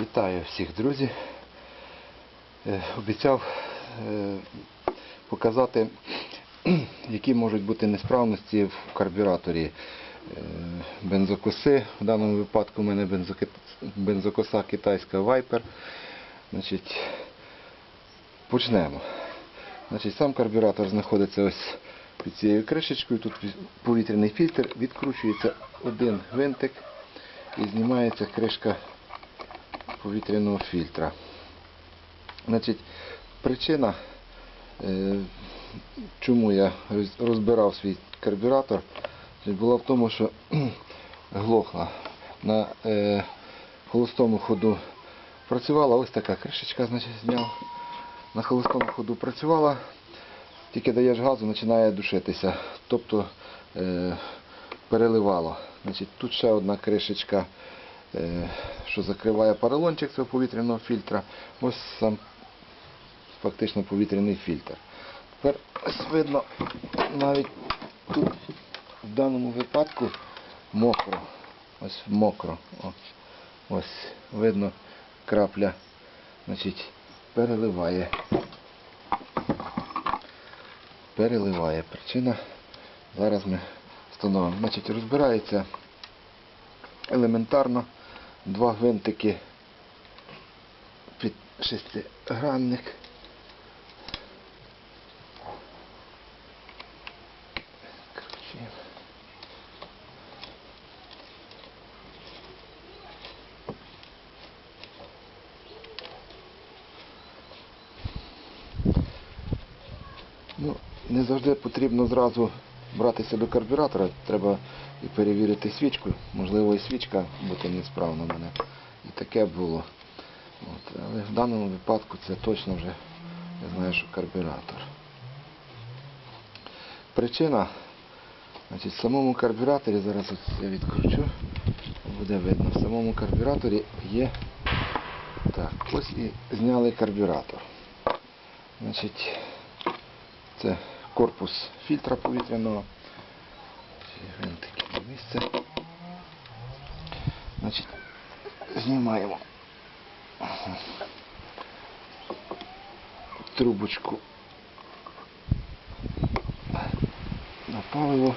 Вітаю всіх, друзі. Е, Обіцяв е, показати, які можуть бути несправності в карбюраторі е, бензокоси. В даному випадку у мене бензокоса китайська Viper. Значить, почнемо. Значить, сам карбюратор знаходиться ось під цією кришечкою. Тут повітряний фільтр, відкручується один гвинтик і знімається кришка повітряного фільтра. Значить, причина, е, чому я розбирав свій карбюратор, була в тому, що глохла на е, холостому ходу працювала ось така кришечка, значить, зняв. На холостому ходу працювала, тільки даєш газу, починає душитися. Тобто е, переливало. Значить, тут ще одна кришечка, що закриває поролончик цього повітряного фільтра. Ось сам фактично повітряний фільтр. Тепер ось видно навіть тут в даному випадку мокро. Ось мокро. О, ось видно крапля. Значить, переливає. Переливає. Причина. Зараз ми встановимо. Значить, розбирається елементарно. Два гвинтики під шестигранник. Ну, не завжди потрібно зразу братися до карбюратора, треба і перевірити свічку. Можливо, і свічка бути несправна в мене. І таке було. От. Але в даному випадку це точно вже я знаю, що карбюратор. Причина, значить, в самому карбюраторі, зараз я відкручу, буде видно, в самому карбюраторі є. Так, ось і зняли карбюратор. Значить, це корпус фільтра повітряного. На місце. Значить, знімаємо трубочку на паливо.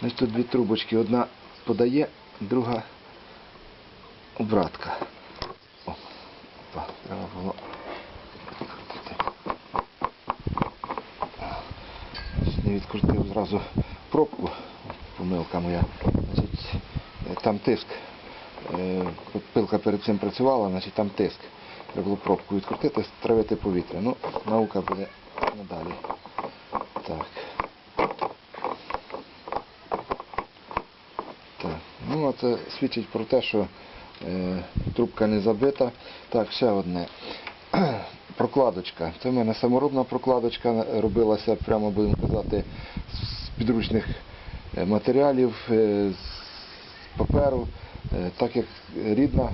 Значить, тут дві трубочки. Одна подає, друга обратка. О, опа, треба було відкрутити. Не відкрутив зразу пробку, помилка моя. Значить, е, там тиск. Е, Пилка перед цим працювала, значить там тиск. Треба було пробку відкрутити, стравити повітря. Ну, наука буде надалі. Так. Так. Ну, а це свідчить про те, що е, трубка не забита. Так, ще одне. Прокладочка. Це в мене саморобна прокладочка, робилася прямо, будемо казати, з підручних е, матеріалів, е, з паперу. Е, Так як рідна,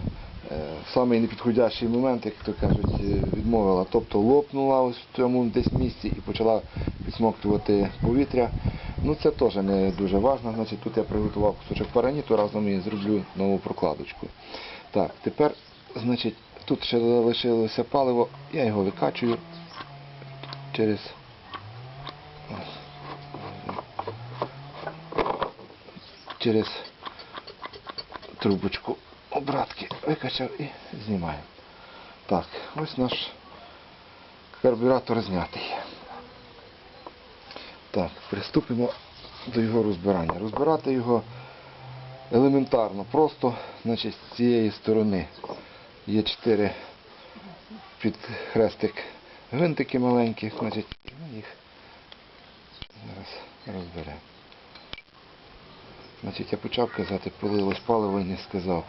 е, в непідходящий момент, як то кажуть, е, відмовила. Тобто лопнула ось в цьому десь місці і почала підсмоктувати повітря. Ну це теж не дуже важливо. Значить, тут я приготував кусочок параніту, разом і зроблю нову прокладочку. Так, тепер, значить, тут ще залишилося паливо, я його викачую через через трубочку обратки викачав і знімаю. Так, ось наш карбюратор знятий. Так, приступимо до його розбирання. Розбирати його елементарно, просто, значить, з цієї сторони є чотири під хрестик гвинтики маленькі, значить, ми їх зараз розберемо. Значить, я почав казати, полилось паливо і не сказав.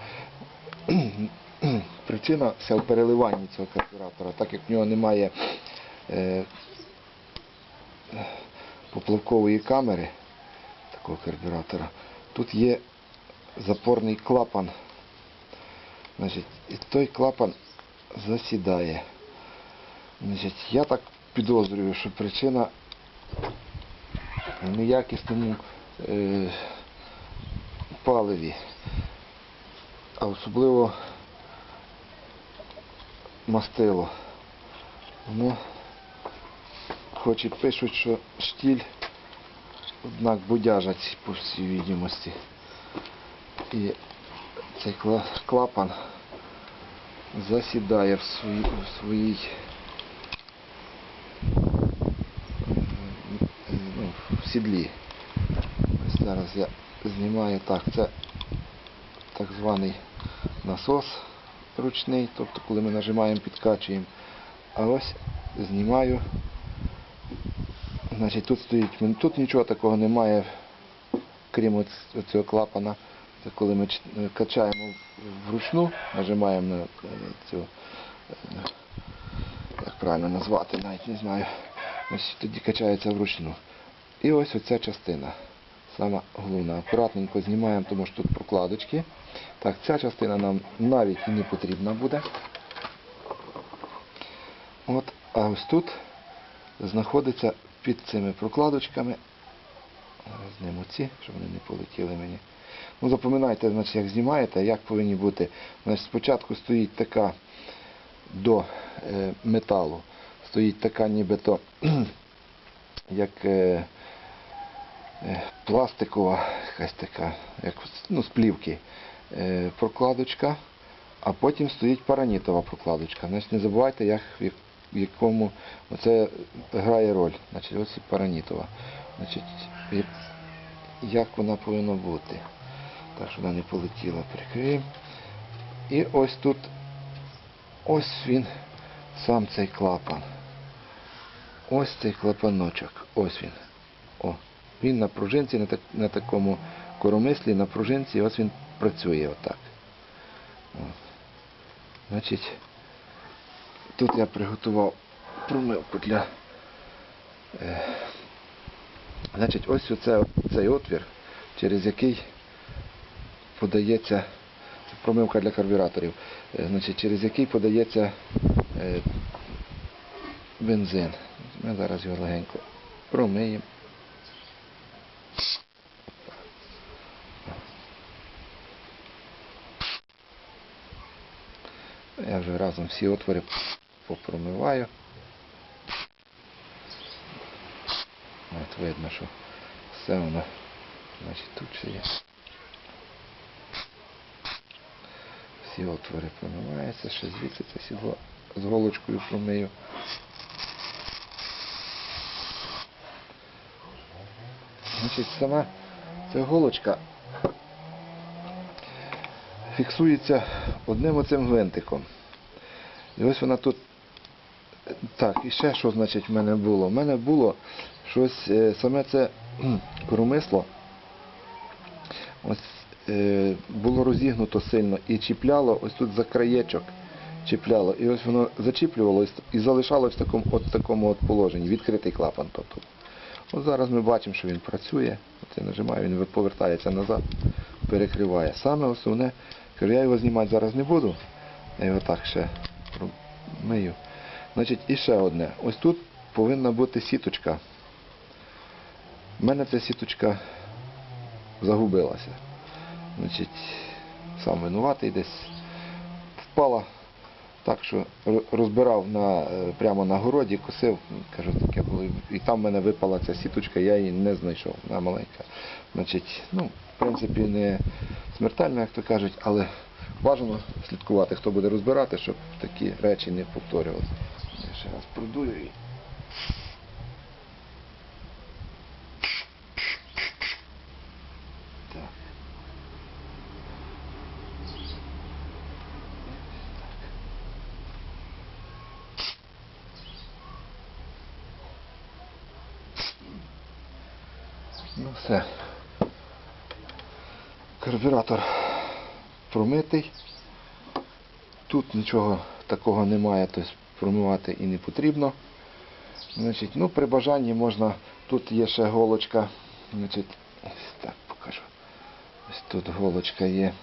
Причина вся в переливанні цього карбюратора, так як в нього немає е, поплавкової камери такого карбюратора, тут є запорний клапан. Значить, і той клапан засідає. Значить, я так підозрюю, що причина в неякісному е, паливі. А особливо мастило. Воно, хоч і пишуть, що штіль, однак будяжать по всій відомості. І цей клапан засідає в своїй, в своїй ну, в сідлі. Ось зараз я знімаю так, це так званий насос ручний, тобто коли ми нажимаємо, підкачуємо. А ось знімаю. Значить, тут стоїть, тут нічого такого немає, крім оц- цього клапана. Це коли ми е, качаємо вручну, нажимаємо на е, цю, е, як правильно назвати, навіть не знаю. Ось тоді качається вручну. І ось оця частина. Сама головна. Акуратненько знімаємо, тому що тут прокладочки. Так, ця частина нам навіть не потрібна буде. От, а ось тут знаходиться під цими прокладочками. Зніму ці, щоб вони не полетіли мені. Ну, запам'ятайте, значить, як знімаєте, як повинні бути. Значить, спочатку стоїть така до е, металу, стоїть така нібито як е, е, пластикова, якась така, як ну, з плівки е, прокладочка, а потім стоїть паранітова прокладочка. Значить, не забувайте, як, в як- якому оце грає роль. Значить, ось і паранітова. Значить, як вона повинна бути. Так, щоб вона не полетіла, прикриємо. І ось тут, ось він, сам цей клапан. Ось цей клапаночок. Ось він. О, він на пружинці, на, так, на такому коромислі, на пружинці, ось він працює отак. О. Значить, тут я приготував промивку для. Е, значить, ось оце, цей отвір, через який подається промивка для карбюраторів, е, значить, через який подається е, бензин. Ми зараз його легенько промиємо. Я вже разом всі отвори попромиваю. От видно, що все воно, значить, тут ще є. Всі отвори промиваються, ще звідси це сідло з голочкою промию. Значить, сама ця голочка фіксується одним оцим гвинтиком. І ось вона тут. Так, і ще що значить в мене було? В мене було щось, е, саме це кхм, коромисло. Ось було розігнуто сильно і чіпляло ось тут за краєчок. Чіпляло. І ось воно зачіплювалось і залишалось в такому, от такому от положенні, відкритий клапан. Тобто. От зараз ми бачимо, що він працює. Я нажимаю, він повертається назад, перекриває. Саме основне, кажу, я його знімати зараз не буду. Я його так ще мию. Значить, і ще одне. Ось тут повинна бути сіточка. У мене ця сіточка загубилася. Значить, сам винуватий десь впала. Так що розбирав на, е, прямо на городі, косив, кажу, таке було. І там в мене випала ця сіточка, я її не знайшов. Вона маленька. Значить, ну, в принципі, не смертельно, як то кажуть, але бажано слідкувати, хто буде розбирати, щоб такі речі не повторювалися. Я ще раз продую і. Так. Ну все. Карбюратор промитий. Тут нічого такого немає, тобто промивати і не потрібно. Значить, ну, при бажанні можна, тут є ще голочка. Значить, ось так покажу. Ось тут голочка є.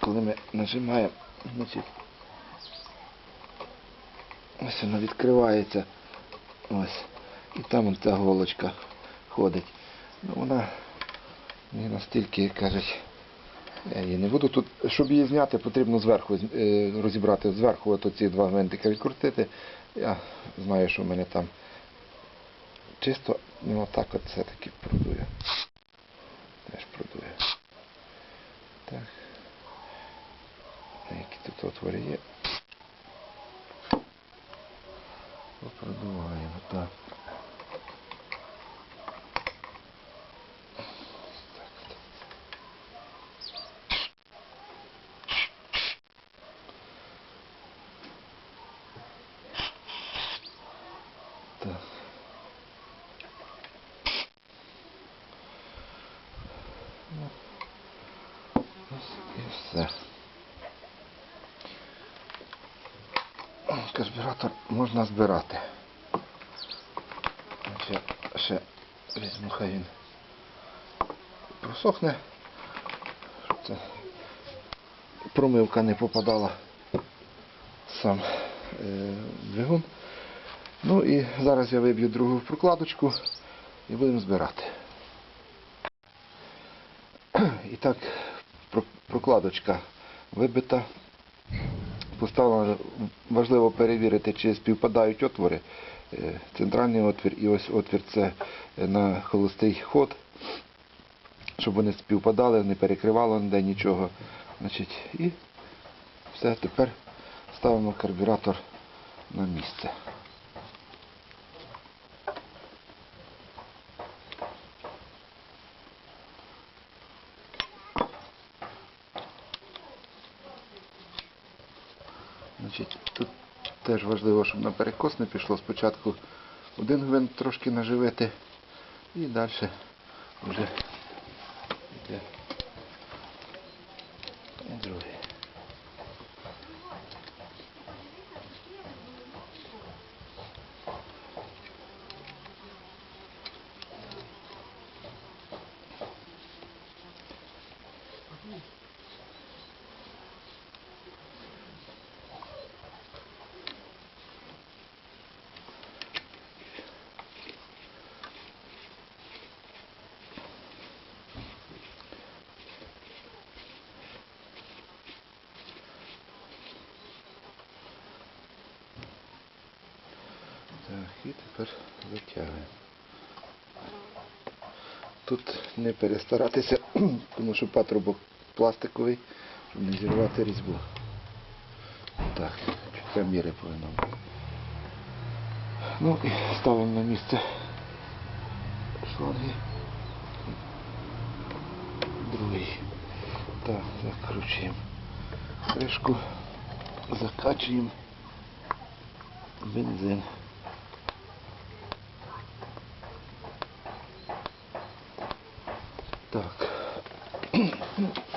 Коли ми нажимаємо, значить, ось вона відкривається. Ось. І там ця голочка ходить. Вона не настільки, кажуть, Я її не буду тут. Щоб її зняти, потрібно зверху е, розібрати зверху оці два гвинтика відкрутити. Я знаю, що в мене там чисто, ну отак от все-таки продує. Теж продує. Так. Які тут отвори є. Продуваємо, так. Так. Ну, ось І все. Карбюратор можна збирати. Я ще візьму, хай він просохне, щоб це промивка не попадала сам е, двигун. Ну і зараз я виб'ю другу прокладочку і будемо збирати. І так, прокладочка вибита. Поставлено, важливо перевірити, чи співпадають отвори. Е, Центральний отвір і ось отвір це е, на холостий ход, щоб вони співпадали, не перекривало ніде нічого. Значить, і все, тепер ставимо карбюратор на місце. Значить, тут теж важливо, щоб на перекос не пішло. Спочатку один гвинт трошки наживити і далі вже йде другий. Так, і тепер витягуємо. Тут не перестаратися, тому що патрубок пластиковий, щоб не зірвати різьбу. Так, чуття міри повинно бути. Ну і ставимо на місце шланги. Другий. Так, закручуємо кришку, закачуємо бензин. Так.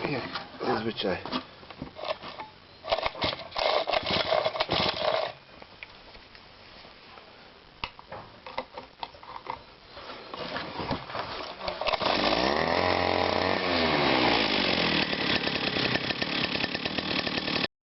Як зазвичай.